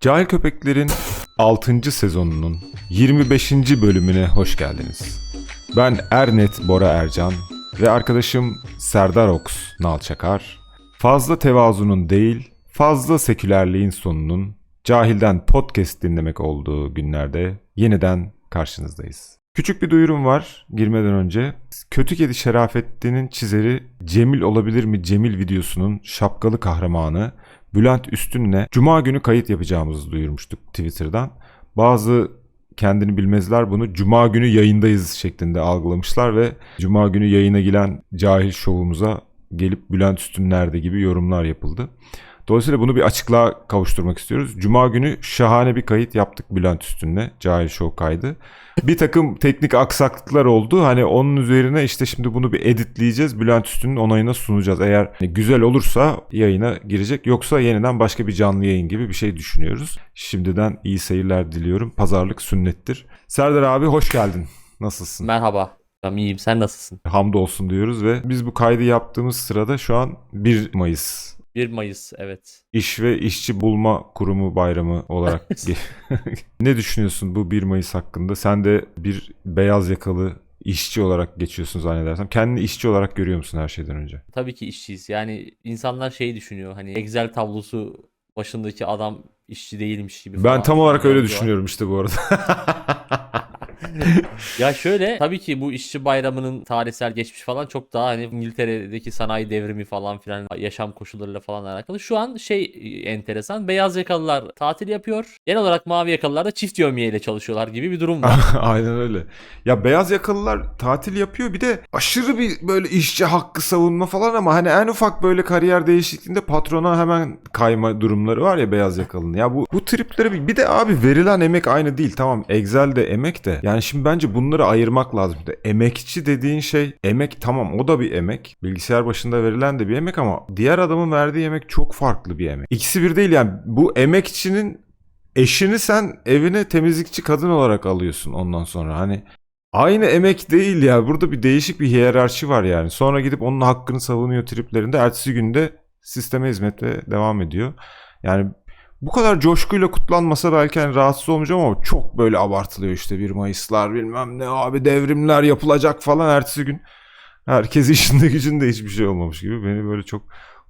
Cahil Köpekler'in 6. sezonunun 25. bölümüne hoş geldiniz. Ben Ernet Bora Ercan ve arkadaşım Serdar Oks Nalçakar. Fazla tevazunun değil, fazla sekülerliğin sonunun Cahil'den podcast dinlemek olduğu günlerde yeniden karşınızdayız. Küçük bir duyurum var girmeden önce. Kötü Kedi Şerafettin'in çizeri Cemil olabilir mi Cemil videosunun şapkalı kahramanı Bülent Üstün'le Cuma günü kayıt yapacağımızı duyurmuştuk Twitter'dan. Bazı kendini bilmezler bunu Cuma günü yayındayız şeklinde algılamışlar ve Cuma günü yayına giren cahil şovumuza gelip Bülent Üstün nerede gibi yorumlar yapıldı. Dolayısıyla bunu bir açıklığa kavuşturmak istiyoruz. Cuma günü şahane bir kayıt yaptık Bülent Üstün'le. Cahil Show kaydı. Bir takım teknik aksaklıklar oldu. Hani onun üzerine işte şimdi bunu bir editleyeceğiz. Bülent Üstün'ün onayına sunacağız. Eğer güzel olursa yayına girecek. Yoksa yeniden başka bir canlı yayın gibi bir şey düşünüyoruz. Şimdiden iyi seyirler diliyorum. Pazarlık sünnettir. Serdar abi hoş geldin. Nasılsın? Merhaba. Tamam iyiyim. Sen nasılsın? Hamdolsun diyoruz ve biz bu kaydı yaptığımız sırada şu an 1 Mayıs 1 Mayıs evet. İş ve İşçi Bulma Kurumu Bayramı olarak. ne düşünüyorsun bu 1 Mayıs hakkında? Sen de bir beyaz yakalı işçi olarak geçiyorsun zannedersem. Kendini işçi olarak görüyor musun her şeyden önce? Tabii ki işçiyiz. Yani insanlar şey düşünüyor. Hani Excel tablosu başındaki adam işçi değilmiş gibi Ben tam olarak öyle düşünüyorum işte bu arada. ya şöyle tabii ki bu işçi bayramının tarihsel geçmiş falan çok daha hani İngiltere'deki sanayi devrimi falan filan yaşam koşullarıyla falan alakalı. Şu an şey e, enteresan. Beyaz yakalılar tatil yapıyor. Genel olarak mavi yakalılar da çift yövmiye ile çalışıyorlar gibi bir durum var. Aynen öyle. Ya beyaz yakalılar tatil yapıyor bir de aşırı bir böyle işçi hakkı savunma falan ama hani en ufak böyle kariyer değişikliğinde patrona hemen kayma durumları var ya beyaz yakalının. Ya bu bu tripleri bir de abi verilen emek aynı değil. Tamam Excel de emek de. Yani şimdi bence bunları ayırmak lazım. İşte emekçi dediğin şey emek tamam o da bir emek. Bilgisayar başında verilen de bir emek ama diğer adamın verdiği emek çok farklı bir emek. İkisi bir değil yani bu emekçinin eşini sen evine temizlikçi kadın olarak alıyorsun ondan sonra. Hani aynı emek değil ya. Burada bir değişik bir hiyerarşi var yani. Sonra gidip onun hakkını savunuyor triplerinde. Ertesi günde sisteme hizmete devam ediyor. Yani bu kadar coşkuyla kutlanmasa belki hani rahatsız olmayacağım ama çok böyle abartılıyor işte 1 Mayıslar bilmem ne abi devrimler yapılacak falan ertesi gün. Herkes işinde gücünde hiçbir şey olmamış gibi beni böyle çok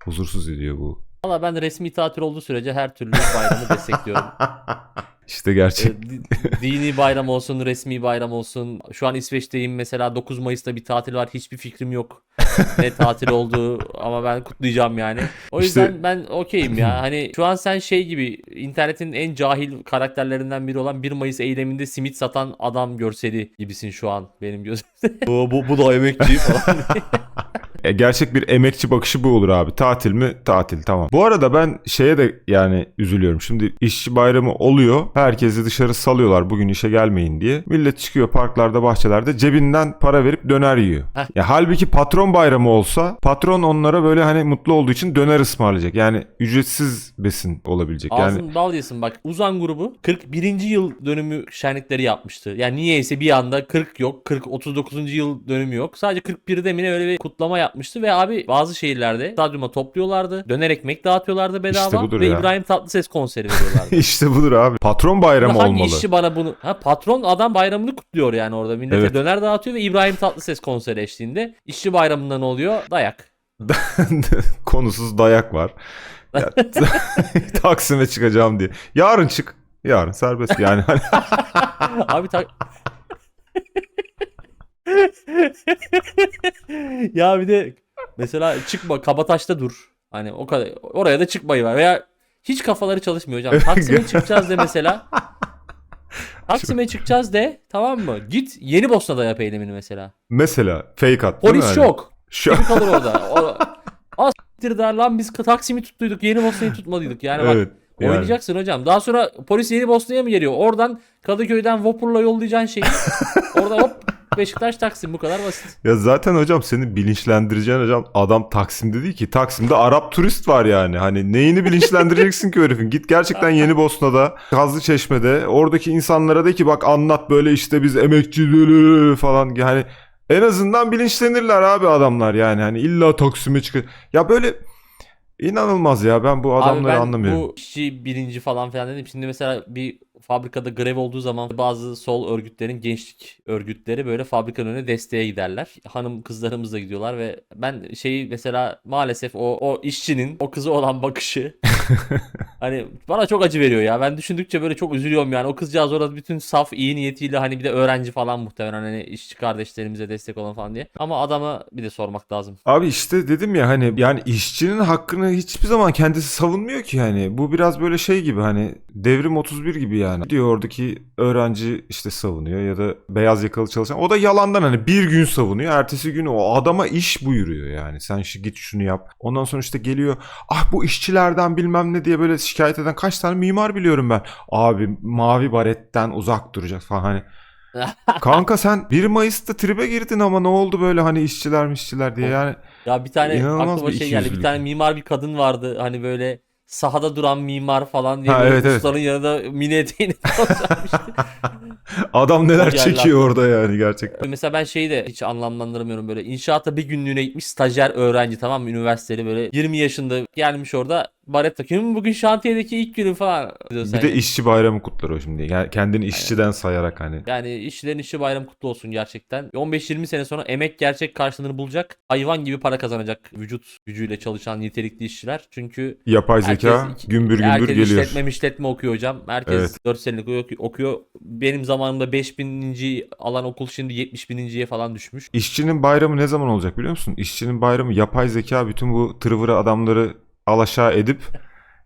huzursuz ediyor bu. Valla ben resmi tatil olduğu sürece her türlü bayramı destekliyorum. İşte gerçek. E, di- dini bayram olsun, resmi bayram olsun. Şu an İsveç'teyim mesela 9 Mayıs'ta bir tatil var. Hiçbir fikrim yok. ne tatil olduğu ama ben kutlayacağım yani. O İşte- yüzden ben okeyim ya. Hani şu an sen şey gibi internetin en cahil karakterlerinden biri olan 1 Mayıs eyleminde simit satan adam görseli gibisin şu an benim gözümde. bu, bu, bu da emekçi falan. E, gerçek bir emekçi bakışı bu olur abi. Tatil mi? Tatil tamam. Bu arada ben şeye de yani üzülüyorum. Şimdi işçi bayramı oluyor. Herkesi dışarı salıyorlar bugün işe gelmeyin diye. Millet çıkıyor parklarda, bahçelerde cebinden para verip döner yiyor. Heh. Ya halbuki patron bayramı olsa patron onlara böyle hani mutlu olduğu için döner ısmarlayacak. Yani ücretsiz besin olabilecek. Yani Ağzın bal yesin bak. Uzan grubu 41. yıl dönümü şenlikleri yapmıştı. Yani niyeyse bir anda 40 yok. 40 39. yıl dönümü yok. Sadece 41'de mi öyle bir kutlama yapmıştı ve abi bazı şehirlerde stadyuma topluyorlardı. Döner ekmek dağıtıyorlardı bedava İşte budur ve ya. İbrahim Tatlıses konseri veriyorlardı. işte budur abi. Patron bayramı Hangi olmalı. işçi bana bunu... Ha patron adam bayramını kutluyor yani orada. Millete Evet. döner dağıtıyor ve İbrahim Tatlıses konseri eşliğinde. İşçi bayramında ne oluyor? Dayak. Konusuz dayak var. Ya, Taksim'e çıkacağım diye. Yarın çık. Yarın serbest yani. Hani Abi tak... ya bir de mesela çıkma Kabataş'ta dur. Hani o kadar oraya da çıkmayı var veya hiç kafaları çalışmıyor hocam. Taksim'e çıkacağız de mesela. Taksim'e çıkacağız de tamam mı? Git Yeni Bosna'da yap eylemini mesela. Mesela fake at? Polis Hani? şok. Şu kalır orada. O, Astir der lan biz Taksim'i tuttuyduk Yeni Bosna'yı tutmadıydık. Yani bak evet. yani. Oynayacaksın hocam. Daha sonra polis Yeni Bosna'ya mı geliyor? Oradan Kadıköy'den vapurla yollayacaksın şeyi. Orada hop Beşiktaş Taksim bu kadar basit. Ya zaten hocam seni bilinçlendireceğin hocam adam Taksim'de değil ki. Taksim'de Arap turist var yani. Hani neyini bilinçlendireceksin ki herifin? Git gerçekten Yeni Bosna'da, Kazlı Çeşme'de oradaki insanlara de ki bak anlat böyle işte biz emekçi falan. Yani en azından bilinçlenirler abi adamlar yani. Hani illa Taksim'e çıkıyor. Ya böyle İnanılmaz ya ben bu Abi adamları ben anlamıyorum. bu işçi bilinci falan filan dedim. Şimdi mesela bir fabrikada grev olduğu zaman bazı sol örgütlerin gençlik örgütleri böyle fabrikanın önüne desteğe giderler. Hanım kızlarımız da gidiyorlar ve ben şeyi mesela maalesef o o işçinin o kızı olan bakışı hani bana çok acı veriyor ya. Ben düşündükçe böyle çok üzülüyorum yani. O kızcağız orada bütün saf iyi niyetiyle hani bir de öğrenci falan muhtemelen hani işçi kardeşlerimize destek olan falan diye. Ama adama bir de sormak lazım. Abi işte dedim ya hani yani işçinin hakkını hiçbir zaman kendisi savunmuyor ki hani. Bu biraz böyle şey gibi hani devrim 31 gibi yani. Diyor oradaki öğrenci işte savunuyor ya da beyaz yakalı çalışan. O da yalandan hani bir gün savunuyor. Ertesi gün o adama iş buyuruyor yani. Sen şu git şunu yap. Ondan sonra işte geliyor. Ah bu işçilerden bilmem ne diye böyle şikayet eden kaç tane mimar biliyorum ben. Abi mavi baretten uzak duracak falan hani. Kanka sen 1 Mayıs'ta tribe girdin ama ne oldu böyle hani işçiler işçiler diye yani. Ya bir tane aklıma bir şey geldi. Bir tane mimar bir kadın vardı. Hani böyle sahada duran mimar falan diye Ha, evet, evet. ustaların yanında mini eteğini. Adam neler çekiyor orada yani gerçekten. Mesela ben şeyi de hiç anlamlandıramıyorum böyle. İnşaatta bir günlüğüne gitmiş stajyer öğrenci tamam mı? Üniversiteli böyle 20 yaşında gelmiş orada baret takıyor. "Hı, Bugün şantiyedeki ilk günü falan. Bir de işçi bayramı kutlar şimdi. Yani kendini işçiden sayarak hani. Yani işçilerin işçi bayramı kutlu olsun gerçekten. 15-20 sene sonra emek gerçek karşılığını bulacak. Hayvan gibi para kazanacak vücut gücüyle çalışan nitelikli işçiler. Çünkü Yapay zeka Herkes gümbür gümbür Herkes geliyor. işletme işletme okuyor hocam. Herkes Evet. 4 senelik oku- okuyor. Benim zamanımda 5000. alan okul şimdi 70 bininciye falan düşmüş. İşçinin bayramı ne zaman olacak biliyor musun? İşçinin bayramı yapay zeka bütün bu tırvırı adamları alaşağı edip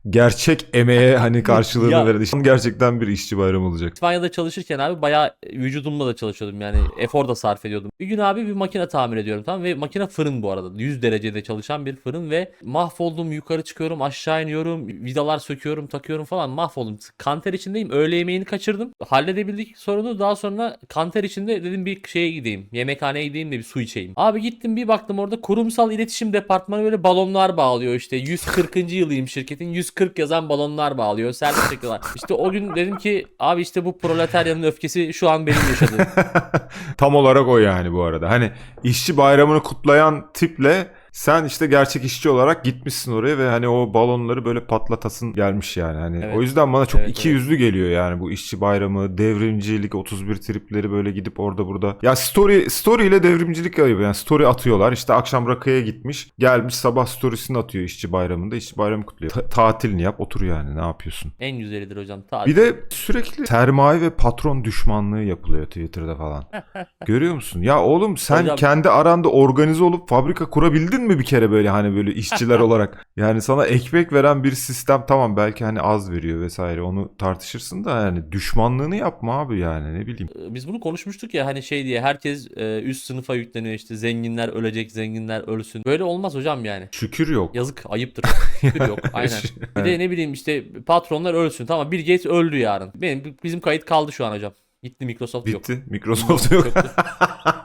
gerçek emeğe hani karşılığını Ya. veren işin gerçekten bir işçi bayramı olacak. İspanya'da çalışırken abi bayağı vücudumla da çalışıyordum yani efor da sarf ediyordum. Bir gün abi bir makine tamir ediyorum tamam ve makine fırın bu arada 100 derecede çalışan bir fırın ve mahvoldum yukarı çıkıyorum aşağı iniyorum vidalar söküyorum takıyorum falan mahvoldum. Kanter içindeyim öğle yemeğini kaçırdım halledebildik sorunu daha sonra kanter içinde dedim bir şeye gideyim yemekhaneye gideyim de bir su içeyim. Abi gittim bir baktım orada kurumsal iletişim departmanı böyle balonlar bağlıyor işte 140. yılıyım şirketin 140 yazan balonlar bağlıyor servis çekiyorlar. İşte o gün dedim ki abi işte bu proletaryanın öfkesi şu an benim yaşadığım. Tam olarak o yani bu arada. Hani işçi bayramını kutlayan tiple sen işte gerçek işçi olarak gitmişsin oraya ve hani o balonları böyle patlatasın gelmiş yani. Hani Evet. o yüzden bana çok Evet, iki yüzlü geliyor yani bu işçi bayramı, devrimcilik, 31 tripleri böyle gidip orada burada. Ya story story ile devrimcilik ayıbı yani story atıyorlar. İşte akşam rakıya gitmiş, gelmiş sabah storiesini atıyor işçi bayramında. İşçi bayramı kutluyor. Ta- tatilini yap, otur yani. Ne yapıyorsun? En güzelidir hocam. Ta- Bir de sürekli sermaye ve patron düşmanlığı yapılıyor Twitter'da falan. Görüyor musun? Ya oğlum sen Hocam- kendi aranda organize olup fabrika kurabildin mi bir kere böyle hani böyle işçiler olarak? Yani sana ekmek veren bir sistem tamam belki hani az veriyor vesaire onu tartışırsın da yani düşmanlığını yapma abi yani ne bileyim. Biz bunu konuşmuştuk ya hani şey diye herkes e, üst sınıfa yükleniyor işte zenginler ölecek zenginler ölsün. Böyle olmaz hocam yani. Şükür yok. Yazık ayıptır. Şükür yok aynen. Bir de ne bileyim işte patronlar ölsün. Tamam Bill Gates öldü yarın. Benim bizim kayıt kaldı şu an hocam. Gitti Microsoft yok. Bitti. Microsoft yok.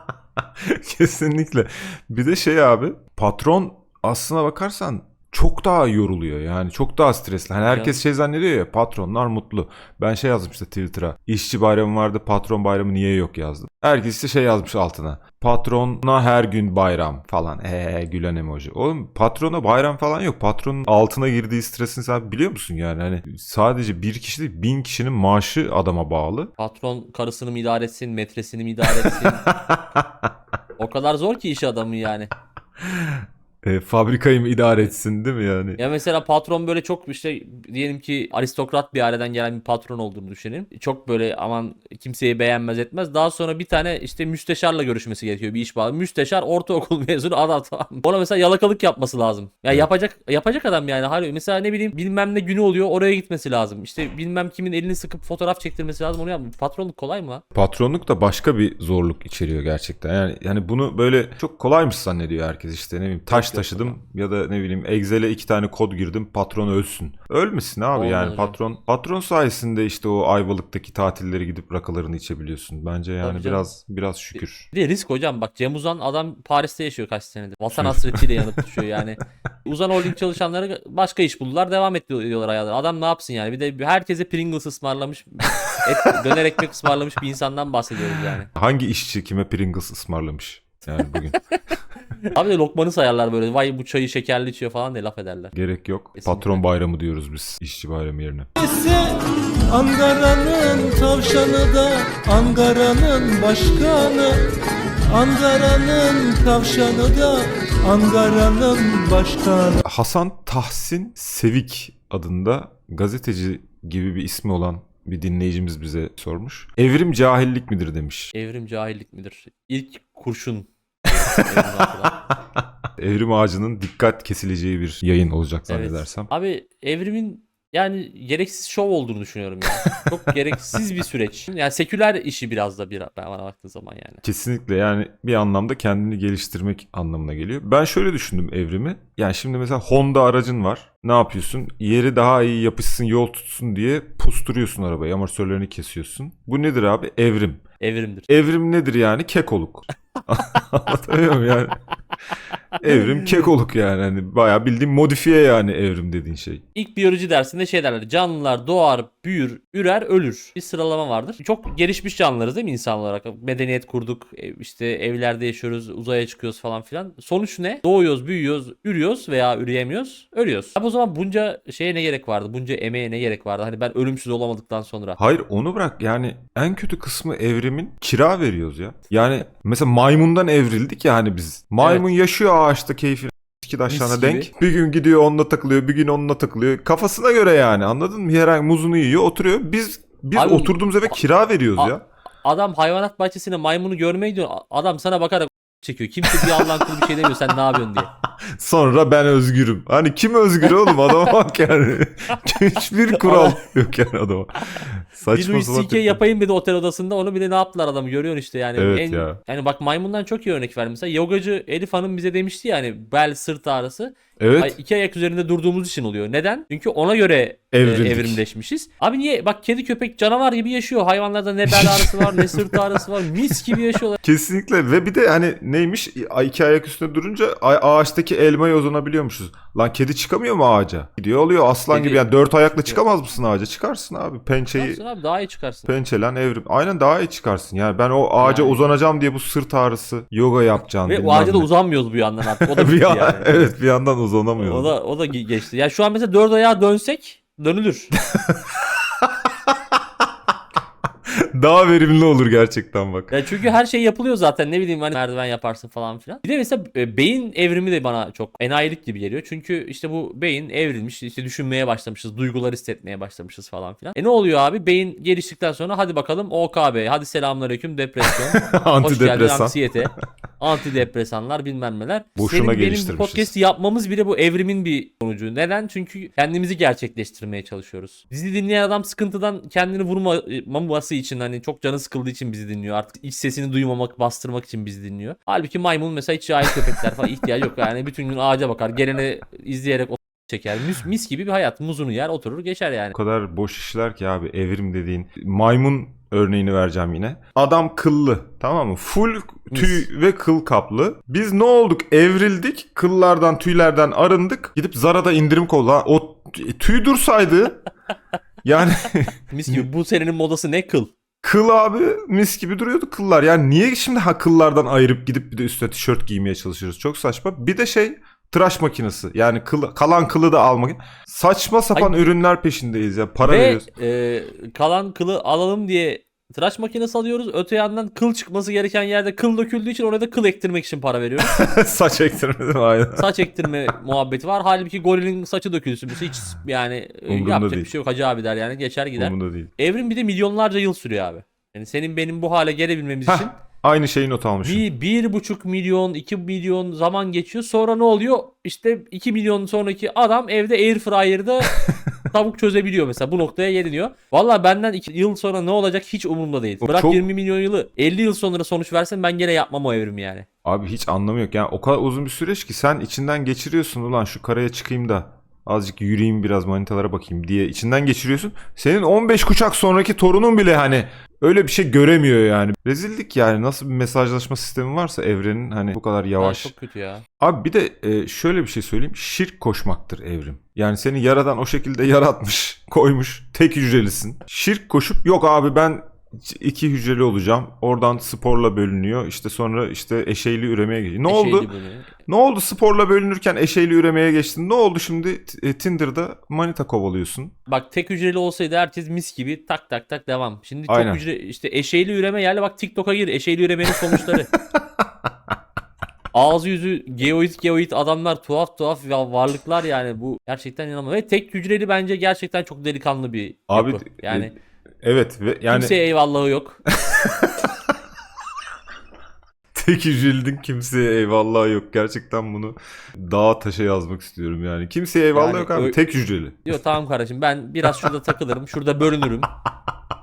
Kesinlikle. Bir de şey abi patron aslına bakarsan çok daha yoruluyor yani çok daha stresli. Hani herkes şey zannediyor ya patronlar mutlu. Ben şey yazdım işte Twitter'a. İşçi bayramı vardı patron bayramı niye yok yazdım. Herkes işte şey yazmış altına. Patrona her gün bayram falan. Eee gülen emoji. Oğlum patrona bayram falan yok. Patronun altına girdiği stresin sen biliyor musun yani? Hani sadece bir kişi değil bin kişinin maaşı adama bağlı. Patron karısını mı idare etsin, metresini mi idare etsin? o kadar zor ki iş adamı yani. E, fabrikayı mı idare etsin değil mi yani? Ya mesela patron böyle çok işte diyelim ki aristokrat bir aileden gelen bir patron olduğunu düşünelim. Çok böyle aman kimseyi beğenmez etmez. Daha sonra bir tane işte müsteşarla görüşmesi gerekiyor bir iş bağlı. Müsteşar ortaokul mezunu adam tamam. Ona mesela yalakalık yapması lazım. Ya Evet. yapacak yapacak adam yani. Hayır mesela ne bileyim bilmem ne günü oluyor oraya gitmesi lazım. İşte bilmem kimin elini sıkıp fotoğraf çektirmesi lazım onu yapma. Patronluk kolay mı lan? Patronluk da başka bir zorluk içeriyor gerçekten. Yani yani bunu böyle çok kolaymış zannediyor herkes işte ne bileyim taş taşıdım ya da ne bileyim Excel'e iki tane kod girdim patron ölsün. Ölmesin abi Olmaz yani hocam. patron patron sayesinde işte o Ayvalık'taki tatilleri gidip rakılarını içebiliyorsun. Bence yani Tabii canım. biraz biraz şükür. Bir de risk hocam bak Cem Uzan adam Paris'te yaşıyor kaç senedir. Vatan hasretiyle yanıp düşüyor yani. Uzan Holding çalışanları başka iş buldular devam ediyorlar hayatlarına. Adam ne yapsın yani bir de herkese Pringles ısmarlamış et, döner ekmek ısmarlamış bir insandan bahsediyoruz yani. Hangi işçi kime Pringles ısmarlamış yani bugün? Abi de lokmanı sayarlar böyle. Vay bu çayı şekerli içiyor falan diye laf ederler. Gerek yok. Kesinlikle. Patron bayramı diyoruz biz işçi bayramı yerine. Ankara'nın tavşanı da Ankara'nın başkanı Ankara'nın tavşanı da Ankara'nın başkanı Hasan Tahsin Sevik adında gazeteci gibi bir ismi olan bir dinleyicimiz bize sormuş. Evrim cahillik midir demiş. Evrim cahillik midir? İlk kurşun. Evrim ağacının dikkat kesileceği bir yayın olacak Evet. zannedersem. Abi evrimin yani gereksiz şov olduğunu düşünüyorum ya. Çok gereksiz bir süreç. Yani seküler işi biraz da bir bana baktığın zaman yani. Kesinlikle yani bir anlamda kendini geliştirmek anlamına geliyor. Ben şöyle düşündüm evrimi. Yani şimdi mesela Honda aracın var. Ne yapıyorsun? Yeri daha iyi yapışsın, yol tutsun diye pusturuyorsun arabayı. Amortisörlerini kesiyorsun. Bu nedir abi? Evrim. Evrimdir. Evrim nedir yani? Kekoluk. Anlatabiliyor muyum yani? Evrim kekoluk yani. Hani bayağı bildiğim modifiye yani evrim dediğin şey. İlk biyoloji dersinde şey derler. Canlılar doğar, büyür, ürer, ölür. Bir sıralama vardır. Çok gelişmiş canlılarız değil mi insan olarak? Medeniyet kurduk. e, işte evlerde yaşıyoruz, uzaya çıkıyoruz falan filan. Sonuç ne? Doğuyoruz, büyüyoruz, ürüyoruz veya üreyemiyoruz, ölüyoruz. Abi o zaman bunca şeye ne gerek vardı? Bunca emeğe ne gerek vardı? Hani ben ölümsüz olamadıktan sonra. Hayır onu bırak yani en kötü kısmı evrimin kira veriyoruz ya. Yani mesela maymundan evrildik ya hani biz. Maymun yaşıyor ağaçta keyfini iki taşlarına Mis denk. gibi. Bir gün gidiyor onunla takılıyor, bir gün onunla takılıyor. Kafasına göre yani anladın mı? Herhangi muzunu yiyor, oturuyor. Biz biz Abi- oturduğumuz eve kira veriyoruz A- ya. Adam hayvanat bahçesine maymunu görmeye gidiyor. A- Adam sana bakarak çekiyor. Kimse bir Allah'ın kulu bir şey demiyor sen ne yapıyorsun diye. Sonra ben özgürüm. Hani kim özgür oğlum adama bak yani. Hiçbir kural yok yani adama. Bir Saçma Louis sapan. C.K. yapayım dedi otel odasında. Onu bir de ne yaptılar adamı görüyorsun işte yani. Evet en, ya. Yani bak maymundan çok iyi örnek ver. Mesela yogacı Elif Hanım bize demişti yani bel sırt ağrısı. Evet. Ay, iki ayak üzerinde durduğumuz için oluyor. Neden? Çünkü ona göre e, Evrildik. evrimleşmişiz. Abi niye? Bak kedi köpek canavar gibi yaşıyor. Hayvanlarda ne bel ağrısı var ne sırt ağrısı var. Mis gibi yaşıyorlar. Kesinlikle ve bir de hani neymiş iki ayak üstünde durunca ağaçtaki elmaya uzanabiliyormuşuz. Lan kedi çıkamıyor mu ağaca? Gidiyor oluyor aslan Kedi- gibi yani dört ayakla çıkamaz mısın ağaca? Çıkarsın abi pençeyi Çıkarsın abi daha iyi çıkarsın. pençelen evrim. Aynen daha iyi çıkarsın yani ben o ağaca Yani. uzanacağım diye bu sırt ağrısı yoga yapacağım. Ve o ağaca da uzanmıyoruz bu yandan artık. O da bir yani. Evet bir yandan uzanamıyoruz. O da o da ge- geçti. Ya şu an mesela dört ayağa dönsek dönülür. Daha verimli olur gerçekten bak. Ya çünkü her şey yapılıyor zaten. Ne bileyim hani merdiven yaparsın falan filan. Bir de mesela e, beyin evrimi de bana çok enayilik gibi geliyor. Çünkü işte bu beyin evrilmiş. işte düşünmeye başlamışız. Duygular hissetmeye başlamışız falan filan. E ne oluyor abi? Beyin geliştikten sonra hadi bakalım OKB. Hadi selamünaleyküm depresyon. Hoş geldin Antidepresan. anksiyete. Antidepresanlar bilmem neler. Boşuna Senin benim bu geliştirmişiz. podcast'i yapmamız bile bu evrimin bir sonucu. Neden? Çünkü kendimizi gerçekleştirmeye çalışıyoruz. Bizi dinleyen adam sıkıntıdan kendini vurmaması için hani çok canı sıkıldığı için bizi dinliyor. Artık iç sesini duymamak, bastırmak için bizi dinliyor. Halbuki maymun mesela hiç cahil köpekler falan ihtiyacı yok. Yani bütün gün ağaca bakar. Gelene izleyerek o çeker. Mis, mis gibi bir hayat. Muzunu yer, oturur, geçer yani. O kadar boş işler ki abi evrim dediğin. Maymun örneğini vereceğim yine. Adam kıllı tamam mı? Full tüy ve kıl kaplı. Biz ne olduk? Evrildik. Kıllardan tüylerden arındık. Gidip Zara'da indirim kolla. O tüy dursaydı yani Mis gibi. Bu senenin modası ne kıl? kıl abi mis gibi duruyordu kıllar. Yani niye şimdi ha kıllardan ayırıp gidip bir de üstüne tişört giymeye çalışıyoruz? Çok saçma. Bir de şey tıraş makinesi. Yani kıl, kalan kılı da almak. Saçma sapan ürünler peşindeyiz ya. Para Ve veriyoruz. e, kalan kılı alalım diye tıraş makinesi alıyoruz. Öte yandan kıl çıkması gereken yerde kıl döküldüğü için oraya da kıl ektirmek için para veriyoruz. Saç ektirme değil mi? Aynen. Saç ektirme muhabbeti var. Halbuki gorilin saçı dökülsün. Hiç yani e, Umurunda yapacak değil. bir şey yok. Hacı abi der yani geçer gider. Umurumda değil. Evrim bir de milyonlarca yıl sürüyor abi. Yani senin benim bu hale gelebilmemiz için Aynı şeyi not almışım. bir, bir buçuk milyon, iki milyon zaman geçiyor. Sonra ne oluyor? İşte iki milyon sonraki adam evde air fryer'da tavuk çözebiliyor mesela. Bu noktaya geliniyor. Valla benden iki yıl sonra ne olacak hiç umurumda değil. O Bırak çok- 20 milyon yılı 50 yıl sonra sonuç versen ben gene yapmam o evrimi yani. Abi hiç anlamı yok. Yani o kadar uzun bir süreç ki sen içinden geçiriyorsun ulan şu karaya çıkayım da azıcık yürüyeyim biraz manitalara bakayım diye içinden geçiriyorsun. Senin 15 kuşak sonraki torunun bile hani öyle bir şey göremiyor yani. Rezillik yani nasıl bir mesajlaşma sistemi varsa evrenin hani bu kadar yavaş. Ay, çok kötü ya. Abi bir de e, şöyle bir şey söyleyeyim. Şirk koşmaktır evrim. Yani seni yaradan o şekilde yaratmış, koymuş. Tek hücrelisin. Şirk koşup yok abi ben iki hücreli olacağım. Oradan sporla bölünüyor. İşte sonra işte eşeyli üremeye geçiyor. Ne Eşeğli oldu? bunu. Ne oldu sporla bölünürken eşeyli üremeye geçtin? Ne oldu şimdi e, Tinder'da manita kovalıyorsun? Bak tek hücreli olsaydı herkes mis gibi tak tak tak devam. Şimdi çok Aynen. hücre işte eşeğli üreme yerle bak TikTok'a gir. Eşeğli üremenin sonuçları. Ağzı yüzü geoid geoid adamlar tuhaf tuhaf ya- varlıklar yani bu gerçekten inanılmaz. Ve tek hücreli bence gerçekten çok delikanlı bir Abi yapı. Yani e, evet ve yani kimseye eyvallahı yok. tek hücrelinin kimseye eyvallah yok. Gerçekten bunu dağa taşa yazmak istiyorum yani. Kimseye eyvallah Yani yok abi. ö- Tek hücreli. Diyor tamam kardeşim ben biraz şurada takılırım. Şurada bölünürüm.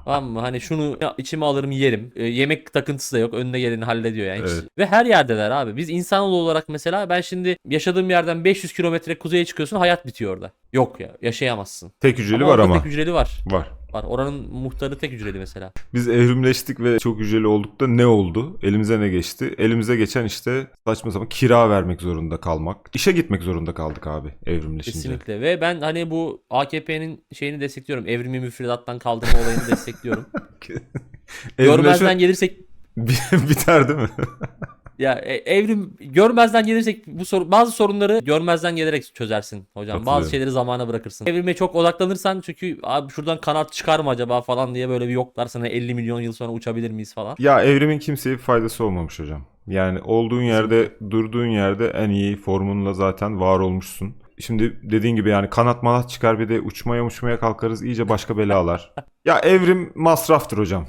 Tamam mı? Hani şunu içime alırım yerim. E, yemek takıntısı da yok. Önüne geleni hallediyor yani. Evet. Ve her yerdeler abi. Biz insanoğlu olarak mesela ben şimdi yaşadığım yerden 500 kilometre kuzeye çıkıyorsun hayat bitiyor orada. Yok ya yaşayamazsın. Tek hücreli Ama var ama. tek hücreli var. Var. Var. Oranın muhtarı tek hücreli mesela. Biz evrimleştik ve çok hücreli olduk da ne oldu? Elimize ne geçti? Elimize geçen işte saçma sapan kira vermek zorunda kalmak. İşe gitmek zorunda kaldık abi evrimleşince. Kesinlikle. Ve ben hani bu AKP'nin şeyini destekliyorum. Evrimi müfredattan kaldırma olayını destekliyorum. Görmezden gelirsek biter değil mi? Ya e, evrim görmezden gelirsek bu soru bazı sorunları görmezden gelerek çözersin hocam. Bazı şeyleri zamana bırakırsın. Evrime çok odaklanırsan çünkü abi şuradan kanat çıkar mı acaba falan diye böyle bir yoklar sana 50 milyon yıl sonra uçabilir miyiz falan. ya evrimin kimseye bir faydası olmamış hocam. Yani olduğun yerde, durduğun yerde en iyi formunla zaten var olmuşsun. Şimdi dediğin gibi yani kanat manat çıkar bir de uçmaya uçmaya kalkarız iyice başka belalar. ya evrim masraftır hocam.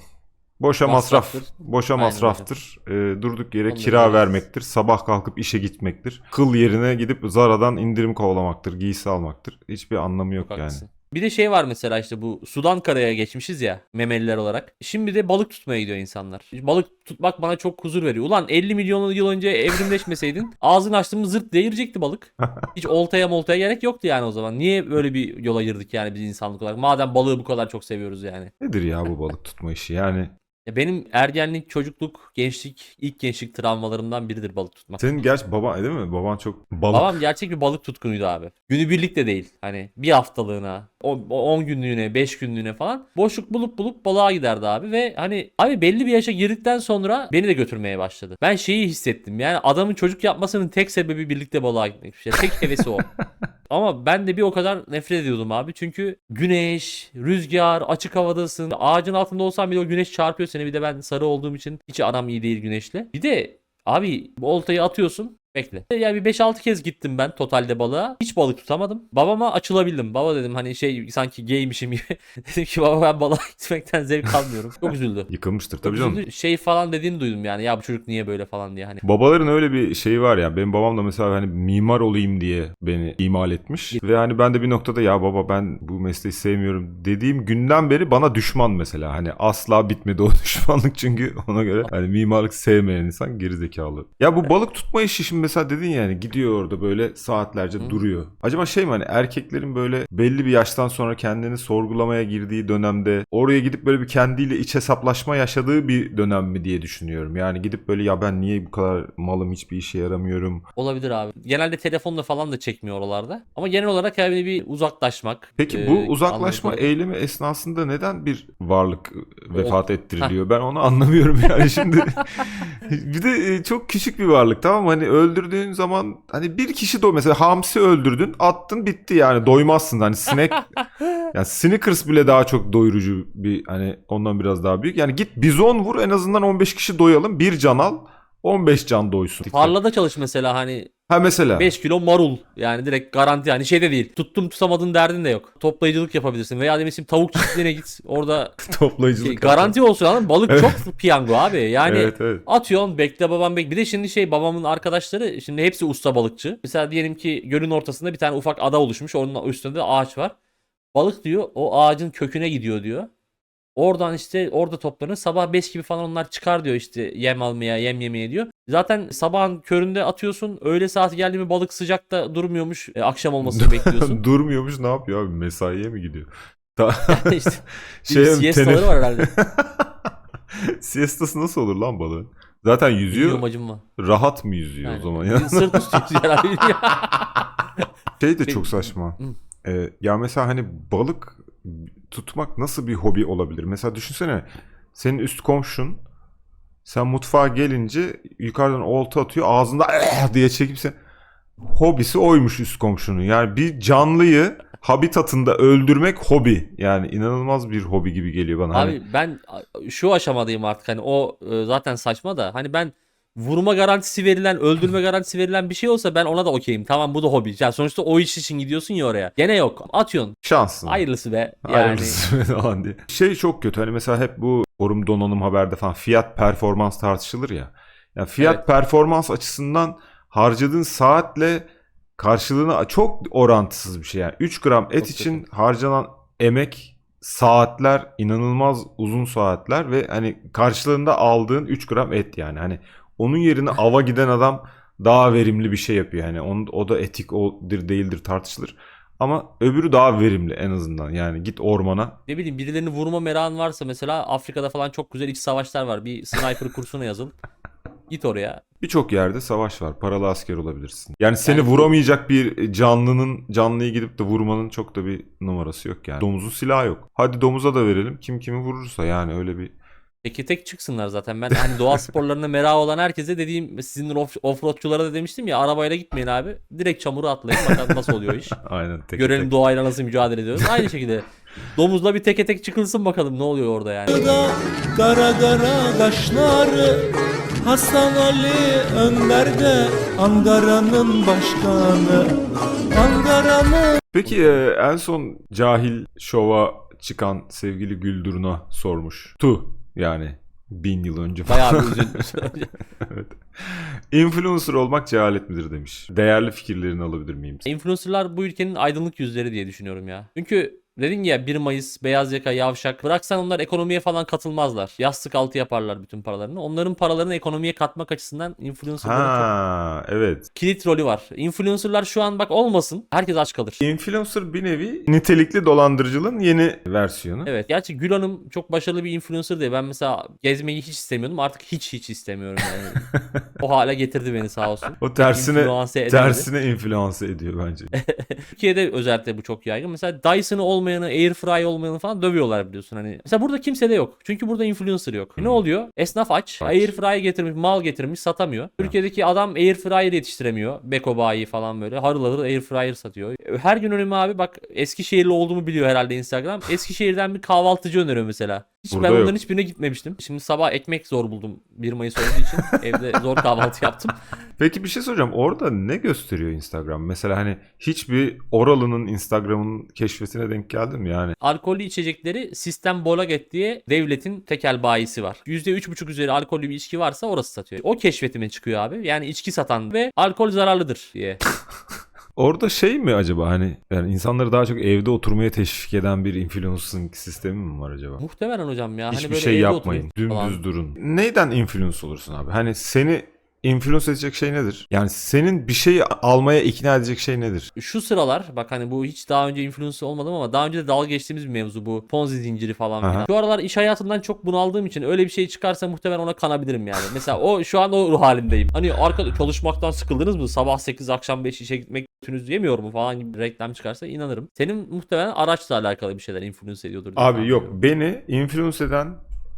Boşa masraf, Masraftır. boşa Aynen masraftır. Ee, durduk yere Onu da kira biliyoruz. vermektir. Sabah kalkıp işe gitmektir. Kıl yerine gidip Zara'dan indirim kovalamaktır, giysi almaktır. Hiçbir anlamı yok Çok yani. haklısın. Bir de şey var mesela işte bu sudan karaya geçmişiz ya memeliler olarak. Şimdi de balık tutmaya gidiyor insanlar. Balık tutmak bana çok huzur veriyor. Ulan 50 milyon yıl önce evrimleşmeseydin ağzını açtığımız zırt diye girecekti balık. Hiç oltaya moltaya gerek yoktu yani o zaman. Niye böyle bir yola girdik yani biz insanlık olarak? Madem balığı bu kadar çok seviyoruz yani. Nedir ya bu balık tutma işi yani? Ya benim ergenlik, çocukluk, gençlik, ilk gençlik travmalarımdan biridir balık tutmak. Senin gerçi baban değil mi? Baban çok balık. Babam gerçek bir balık tutkunuydu abi. Günübirlik de değil. Hani bir haftalığına, 10 günlüğüne, 5 günlüğüne falan boşluk bulup bulup balığa giderdi abi ve hani abi belli bir yaşa girdikten sonra beni de götürmeye başladı. Ben şeyi hissettim. Yani adamın çocuk yapmasının tek sebebi birlikte balığa gitmek. Yani tek hevesi o. Ama ben de bir o kadar nefret ediyordum abi. Çünkü güneş, rüzgar, açık havadasın. Ağacın altında olsan bile o güneş çarpıyor seni. Bir de ben sarı olduğum için hiç aram iyi değil güneşle. Bir de abi bu oltayı atıyorsun. Bekle. Yani bir 5-6 kez gittim ben totalde balığa. Hiç balık tutamadım. Babama açılabildim. Baba dedim hani şey sanki gaymişim gibi. dedim ki baba ben balığa gitmekten zevk almıyorum. Çok üzüldü. Yıkılmıştır tabii canım. üzüldü. Şey falan dediğini duydum yani. Ya bu çocuk niye böyle falan diye hani. Babaların öyle bir şeyi var ya. Benim babam da mesela hani mimar olayım diye beni imal etmiş. Ve hani ben de bir noktada ya baba ben bu mesleği sevmiyorum dediğim günden beri bana düşman mesela. Hani asla bitmedi o düşmanlık çünkü ona göre hani mimarlık sevmeyen insan gerizekalı. Ya bu balık tutma işi şimdi mesela dedin yani gidiyor orada böyle saatlerce Hı. duruyor. Acaba şey mi hani erkeklerin böyle belli bir yaştan sonra kendini sorgulamaya girdiği dönemde oraya gidip böyle bir kendiyle iç hesaplaşma yaşadığı bir dönem mi diye düşünüyorum. Yani gidip böyle ya ben niye bu kadar malım hiçbir işe yaramıyorum. Olabilir abi. Genelde telefonla falan da çekmiyor oralarda. Ama genel olarak yani bir uzaklaşmak. Peki e, bu uzaklaşma anladığım eylemi esnasında neden bir varlık e, vefat ettiriliyor? Ben onu anlamıyorum yani şimdi. bir de e, çok küçük bir varlık tamam? Hani öldürdüğün zaman hani bir kişi de mesela hamsi öldürdün attın bitti yani doymazsın. Hani sinek yani Snickers bile daha çok doyurucu bir hani ondan biraz daha büyük. Yani git bizon vur en azından 15 kişi doyalım. Bir can al 15 can doysun. Tarlada çalış mesela hani Ha mesela. 5 kilo marul yani direkt garanti yani şey de değil. Tuttum tutamadın derdin de yok. Toplayıcılık yapabilirsin veya demişim tavuk çiftliğine git orada Toplayıcılık. şey, garanti olsun anladın? Balık Evet. çok piyango abi yani. Evet evet. Atıyorsun bekle babam bekle. Bir de şimdi şey babamın arkadaşları şimdi hepsi usta balıkçı. Mesela diyelim ki gölün ortasında bir tane ufak ada oluşmuş. Onun üstünde de ağaç var. Balık diyor o ağacın köküne gidiyor diyor. Oradan işte orada toplanır. Sabah 5 gibi falan onlar çıkar diyor işte yem almaya, yem yemeye diyor. Zaten sabahın köründe atıyorsun. Öğle saati geldi mi balık sıcakta durmuyormuş. E, akşam olmasını bekliyorsun. Durmuyormuş ne yapıyor abi? Mesaiye mi gidiyor? Ta- işte şey, siestaları var herhalde. Siestası nasıl olur lan balığın? Zaten yüzüyor. Bilmiyorum. Rahat mı yüzüyor Yani. o zaman ya? Sırt üstü yüzüyor herhalde. Şey de çok saçma. Ee, ya mesela hani balık tutmak nasıl bir hobi olabilir? Mesela düşünsene senin üst komşun sen mutfağa gelince yukarıdan olta atıyor ağzında "Eh!" diye çekip sen hobisi oymuş üst komşunun. Yani bir canlıyı habitatında öldürmek hobi. Yani inanılmaz bir hobi gibi geliyor bana. Hani- Abi ben a- şu aşamadayım artık hani o e, zaten saçma da hani ben vurma garantisi verilen, öldürme garantisi verilen bir şey olsa ben ona da okeyim. Tamam bu da hobi. Yani sonuçta o iş için gidiyorsun ya oraya. Gene yok. Atıyorsun. şansın. Hayırlısı be. Yani Hayırlısı falan diye. Şey çok kötü. Hani mesela hep bu forum donanım haberde falan fiyat performans tartışılır ya. Yani fiyat Evet. performans açısından harcadığın saatle karşılığını çok orantısız bir şey. Yani 3 gram et Çok için harcanan emek saatler inanılmaz uzun saatler ve hani karşılığında aldığın 3 gram et yani. Hani onun yerine ava giden adam daha verimli bir şey yapıyor. Yani onun, o da etik odur değildir tartışılır. Ama öbürü daha verimli en azından. Yani git ormana ne bileyim birilerini vurma merakın varsa mesela Afrika'da falan çok güzel iç savaşlar var. Bir sniper kursuna yazıl. Git oraya. Birçok yerde savaş var. Paralı asker olabilirsin. Yani seni Yani vuramayacak bir canlının canlıyı gidip de vurmanın çok da bir numarası yok yani. Domuzun silahı yok. Hadi domuza da verelim. Kim kimi vurursa yani öyle bir Teke tek çıksınlar zaten. Ben hani doğa sporlarına merak olan herkese dediğim sizin off- offroadçulara da demiştim ya arabayla gitmeyin abi. Direkt çamura atlayın bakalım nasıl oluyor iş. aynen tek Görelim tek. doğayla nasıl mücadele ediyoruz. Aynı şekilde domuzla bir teke tek çıkılsın bakalım ne oluyor orada yani. kara kara kaşları Hasan Ali Önder de Ankara'nın başkanı Ankara'nın Peki e, en son cahil şova çıkan sevgili Güldür'üne sormuş. Tu yani bin yıl önce falan. Bayağı bir evet. Influencer olmak cehalet midir demiş. Değerli fikirlerini alabilir miyim? Influencerlar bu ülkenin aydınlık yüzleri diye düşünüyorum ya. Çünkü dedin ya 1 Mayıs, beyaz yaka, yavşak. Bıraksan onlar ekonomiye falan katılmazlar. Yastık altı yaparlar bütün paralarını. Onların paralarını ekonomiye katmak açısından influencerların çok Ha evet. kilit rolü var. Influencerlar şu an bak olmasın. Herkes aç kalır. Influencer bir nevi nitelikli dolandırıcılığın yeni versiyonu. Evet. Gerçi Gül Hanım çok başarılı bir influencer diye. Ben mesela gezmeyi hiç istemiyordum. Artık hiç hiç istemiyorum yani. o hale getirdi beni sağ olsun. O tersine Influence edemedi. tersine influence ediyor bence. Türkiye'de özellikle bu çok yaygın. Mesela Dyson'ı olmayanı, Airfry olmayanı falan dövüyorlar biliyorsun hani. Mesela burada kimse de yok. Çünkü burada influencer yok. E ne oluyor? Esnaf aç. Aç. Airfry getirmiş, mal getirmiş, satamıyor. Türkiye'deki adam Airfryer yetiştiremiyor. Beko bayi falan böyle. Harıl harıl Airfryer satıyor. Her gün önüme abi bak Eskişehirli olduğumu biliyor herhalde Instagram. Eskişehir'den bir kahvaltıcı öneriyor mesela. Hiç Burada ben yok. onların hiçbirine gitmemiştim. Şimdi sabah ekmek zor buldum 1 Mayıs olduğu için. Evde zor kahvaltı yaptım. Peki bir şey soracağım. Orada ne gösteriyor Instagram? Mesela hani hiçbir Oralı'nın Instagram'ın keşfetine denk geldin mi yani? alkollü içecekleri sistem Bolaget diye devletin tekel bayisi var. %3,5 üzeri alkollü bir içki varsa orası satıyor. O keşfetime çıkıyor abi. Yani içki satan ve alkol zararlıdır diye. Orada şey mi acaba hani yani insanları daha çok evde oturmaya teşvik eden bir influencing sistemi mi var acaba? Muhtemelen hocam ya. Hiçbir hani böyle şey evde yapmayın. oturun falan. Dümdüz durun. Neyden influence olursun abi? Hani seni influence edecek şey nedir? Yani senin bir şeyi almaya ikna edecek şey nedir? Şu sıralar bak hani bu hiç daha önce influencer olmadım ama daha önce de dalga geçtiğimiz bir mevzu bu. Ponzi zinciri falan Aha. filan. Şu aralar iş hayatından çok bunaldığım için öyle bir şey çıkarsa muhtemelen ona kanabilirim yani. Mesela o şu an o ruh halindeyim. Hani arkada çalışmaktan sıkıldınız mı? Sabah 8 akşam 5 işe gitmek götünüz yemiyor mu falan gibi bir reklam çıkarsa inanırım. Senin muhtemelen araçla alakalı bir şeyler influence ediyordur. Abi yok beni influence eden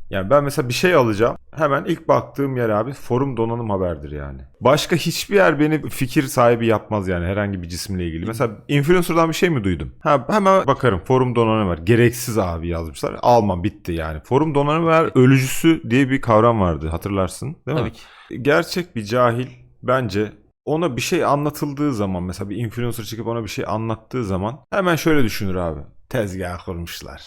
yani ben mesela bir şey alacağım. Hemen ilk baktığım yer abi forum donanım haberdir yani. Başka hiçbir yer beni fikir sahibi yapmaz yani herhangi bir cisimle ilgili. Mesela influencer'dan bir şey mi duydum? Ha hemen bakarım forum donanım haber. Gereksiz abi yazmışlar. Almam bitti yani. Forum donanım haber ölücüsü diye bir kavram vardı hatırlarsın değil mi? Tabii ki. gerçek bir cahil bence ona bir şey anlatıldığı zaman mesela bir influencer çıkıp ona bir şey anlattığı zaman hemen şöyle düşünür abi. Tezgah kurmuşlar.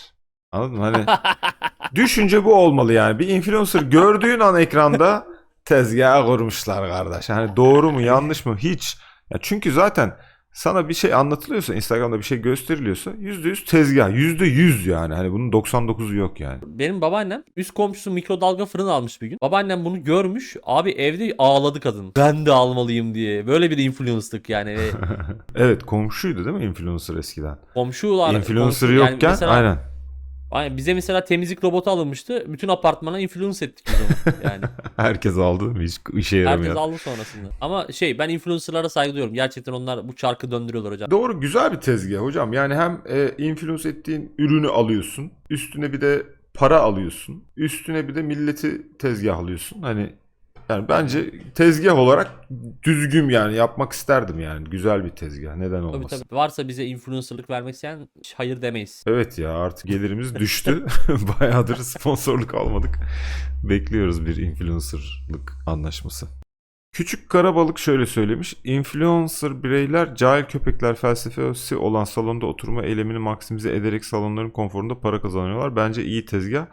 Anladın mı? Hani düşünce bu olmalı yani. Bir influencer gördüğün an ekranda tezgah kurmuşlar kardeş. Hani doğru mu yanlış mı hiç. Ya çünkü zaten sana bir şey anlatılıyorsa Instagram'da bir şey gösteriliyorsa %100 tezgah. %100 yani. Hani bunun 99'u yok yani. Benim babaannem üst komşusu mikrodalga fırın almış bir gün. Babaannem bunu görmüş. Abi evde ağladı kadın. Ben de almalıyım diye. Böyle bir influence'lık yani. Ve Evet komşuydu değil mi influencer eskiden? Komşular. Influencer komşu- yani yokken mesela- aynen. Aynen bize mesela temizlik robotu alınmıştı. Bütün apartmana influence ettik biz onu. Yani Herkes aldı mı? Hiç işe yaramayan. herkes aldı sonrasında. Ama şey ben influencerlara saygı duyuyorum. Gerçekten onlar bu çarkı döndürüyorlar hocam. Doğru güzel bir tezgah hocam. Yani hem e, influence ettiğin ürünü alıyorsun. Üstüne bir de para alıyorsun. Üstüne bir de milleti tezgahlıyorsun. Hani yani bence tezgah olarak düzgün yani yapmak isterdim yani. Güzel bir tezgah. Neden Tabii olmasın? tabii. Varsa bize influencerlık vermek isteyen hayır demeyiz. Evet ya artık gelirimiz düştü. Bayağıdır sponsorluk almadık. Bekliyoruz bir influencerlık anlaşması. Küçük Karabalık şöyle söylemiş. Influencer bireyler cahil köpekler felsefesi olan salonda oturma eylemini maksimize ederek salonların konforunda para kazanıyorlar. Bence iyi tezgah.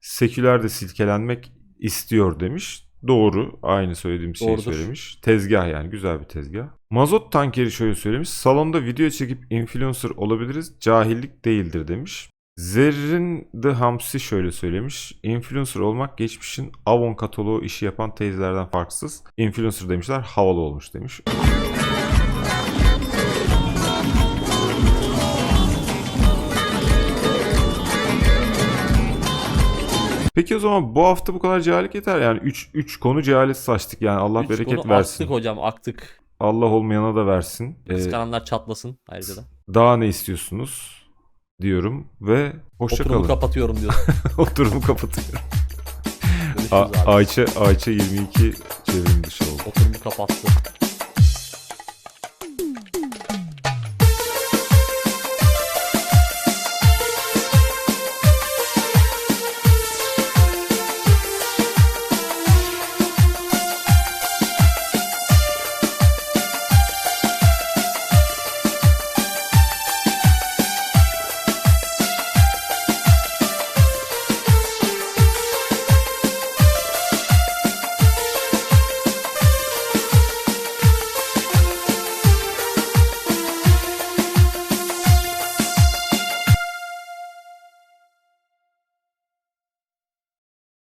Seküler de silkelenmek istiyor demiş. Doğru. Aynı söylediğim şeyi Doğrudur. söylemiş. Tezgah yani güzel bir tezgah. Mazot tankeri şöyle söylemiş. Salonda video çekip influencer olabiliriz. Cahillik değildir demiş. Zerrin The Hamsi şöyle söylemiş. Influencer olmak geçmişin Avon kataloğu işi yapan teyzelerden farksız. Influencer demişler havalı olmuş demiş. Peki o zaman bu hafta bu kadar cehalet yeter. Yani 3 3 konu cehalet saçtık yani Allah Üç bereket konu versin. Aktık hocam aktık. Allah olmayana da versin. Ee, Kıskananlar çatlasın ayrıca da. daha ne istiyorsunuz diyorum ve hoşça Oturumu kalın. kapatıyorum diyorsun. Oturumu kapatıyorum. Görüşürüz A- abi. Ayça Ayça 22 çevrim dışı oldu. Oturumu kapattı.